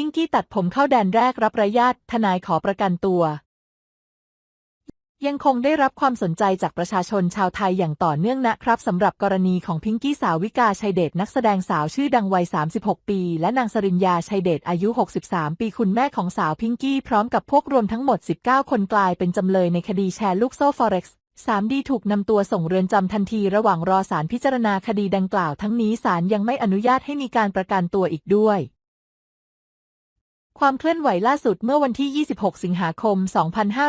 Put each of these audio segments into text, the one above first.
พิงกี้ตัดผมเข้าแดนแรกรับระยาททนายขอประกันตัว ยังคงได้รับความสนใจจากประชาชนชาวไทยอย่างต่อเนื่องนะครับสำหรับกรณีของพิงกี้สาวิกาชัยเดชนักแสดงสาวชื่อดังวัย 36 ปี และนางสริญญาชัยเดชอายุ 63 ปีคุณแม่ของสาวพิงกี้พร้อมกับพวกรวมทั้งหมด 19 คนกลายเป็นจำเลยในคดีแชร์ลูกโซ่ Forex 3D ถูกนำตัวส่งเรือนจำทันทีระหว่างรอศาลพิจารณาคดีดังกล่าวทั้งนี้ศาลยังไม่อนุญาตให้มีการประกันตัวอีกด้วย ความเคลื่อนไหวล่าสุดเมื่อวันที่ 26 สิงหาคม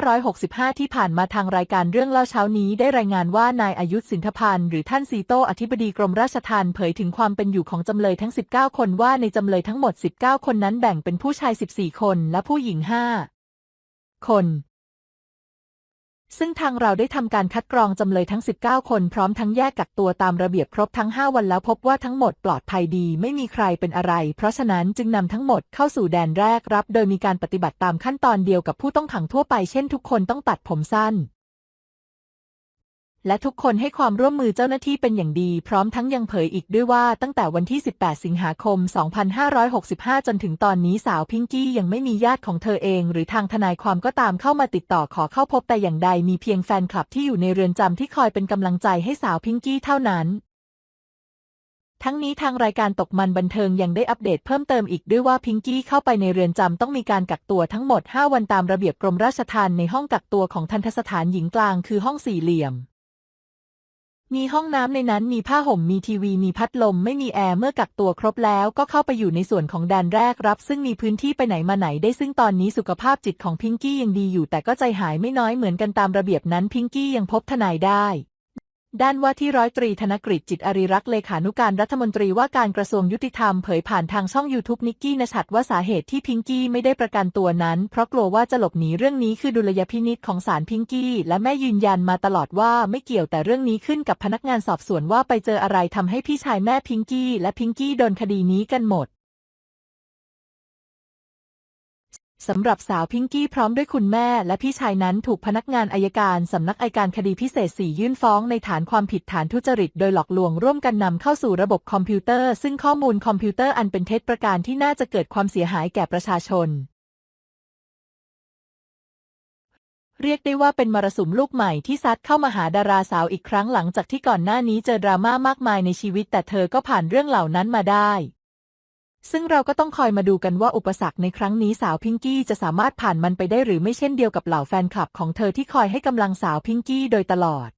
2565 ที่ผ่านมาทางรายการเรื่องเล่าเช้านี้ได้รายงานว่านายอายุสินทพันธ์หรือท่านซีโตอธิบดีกรมราชทัณฑ์เผยถึงความเป็นอยู่ของจำเลยทั้ง 19 คนว่าในจำเลยทั้งหมด 19 คนนั้นแบ่งเป็นผู้ชาย 14 คนและผู้หญิง 5 คน ซึ่งทางเราได้ทำการคัดกรองจำเลยทั้ง 19 คนพร้อมทั้งแยกกักตัวตามระเบียบครบทั้ง 5 วันแล้วพบว่าทั้งหมดปลอดภัยดีไม่มีใครเป็นอะไร เพราะฉะนั้นจึงนำทั้งหมดเข้าสู่แดนแรกรับ โดยมีการปฏิบัติตามขั้นตอนเดียวกับผู้ต้องขังทั่วไปเช่นทุกคนต้องตัดผมสั้น และทุกคนให้ความร่วมมือเจ้าหน้าที่เป็นอย่างดี พร้อมทั้งยังเผยอีกด้วยว่าตั้งแต่วันที่ 18 สิงหาคม 2565 จนถึงตอนนี้สาวพิงกี้ยังไม่มีญาติของเธอเอง หรือทางทนายความก็ตามเข้ามาติดต่อขอเข้าพบแต่อย่างใดมีเพียงแฟนคลับที่อยู่ในเรือนจำที่คอยเป็นกำลังใจให้สาวพิงกี้เท่านั้นทั้งนี้ทางรายการตกมันบันเทิงยังได้อัปเดตเพิ่มเติมอีกด้วยว่าพิงกี้เข้าไปในเรือนจำต้องมีการกักตัวทั้งหมด 5 วันตามระเบียบกรมราชทัณฑ์ในห้องกักตัวของทันทสถานหญิงกลางคือห้องสี่เหลี่ยม มีห้องน้ำในนั้นมีผ้าห่มมีทีวีมีพัดลมไม่มีแอร์เมื่อกักตัวครบแล้วก็เข้าไปอยู่ในส่วนของแดนแรกรับ ซึ่งมีพื้นที่ไปไหนมาไหนได้ซึ่งตอนนี้สุขภาพจิตของพิงกี้ยังดีอยู่แต่ก็ใจหายไม่น้อยเหมือนกันตามระเบียบนั้นพิงกี้ยังพบทนายได้ ด้านว่าที่ร้อยตรีธนกฤษจิตอารีรักษ์เลขานุการรัฐมนตรีว่าการกระทรวงยุติธรรมเผยผ่านทางช่อง YouTube นิกกี้นชัดว่าสาเหตุที่พิงกี้ไม่ได้ประกันตัวนั้น เพราะกลัวว่าจะหลบหนีเรื่องนี้คือดุลยพินิษของศาลพิงกี้ และแม่ยืนยันมาตลอดว่าไม่เกี่ยวแต่เรื่องนี้ขึ้นกับพนักงานสอบสวนว่าไปเจออะไรทำให้พี่ชายแม่พิงกี้และพิงกี้โดนคดีนี้กันหมด สำหรับสาวพิงกี้พร้อมด้วยคุณแม่และพี่ชายนั้นถูกพนักงานอายการสำนักอายการคดีพิเศษ4ยื่นฟ้องในฐานความผิดฐานทุจริตโดยหลอกลวงร่วมกันนำเข้าสู่ระบบคอมพิวเตอร์ ซึ่งข้อมูลคอมพิวเตอร์อันเป็นเท็จประการที่น่าจะเกิดความเสียหายแก่ประชาชน เรียกได้ว่าเป็นมรสุมลูกใหม่ที่ซัดเข้ามาหาดาราสาวอีกครั้งหลังจากที่ก่อนหน้านี้เจอดราม่ามากมายในชีวิต แต่เธอก็ผ่านเรื่องเหล่านั้นมาได้ ซึ่งเราก็ต้องคอยมาดูกันว่าอุปสรรคในครั้งนี้สาวพิงกี้จะสามารถผ่านมันไปได้หรือไม่เช่นเดียวกับเหล่าแฟนคลับของเธอที่คอยให้กำลังสาวพิงกี้โดยตลอด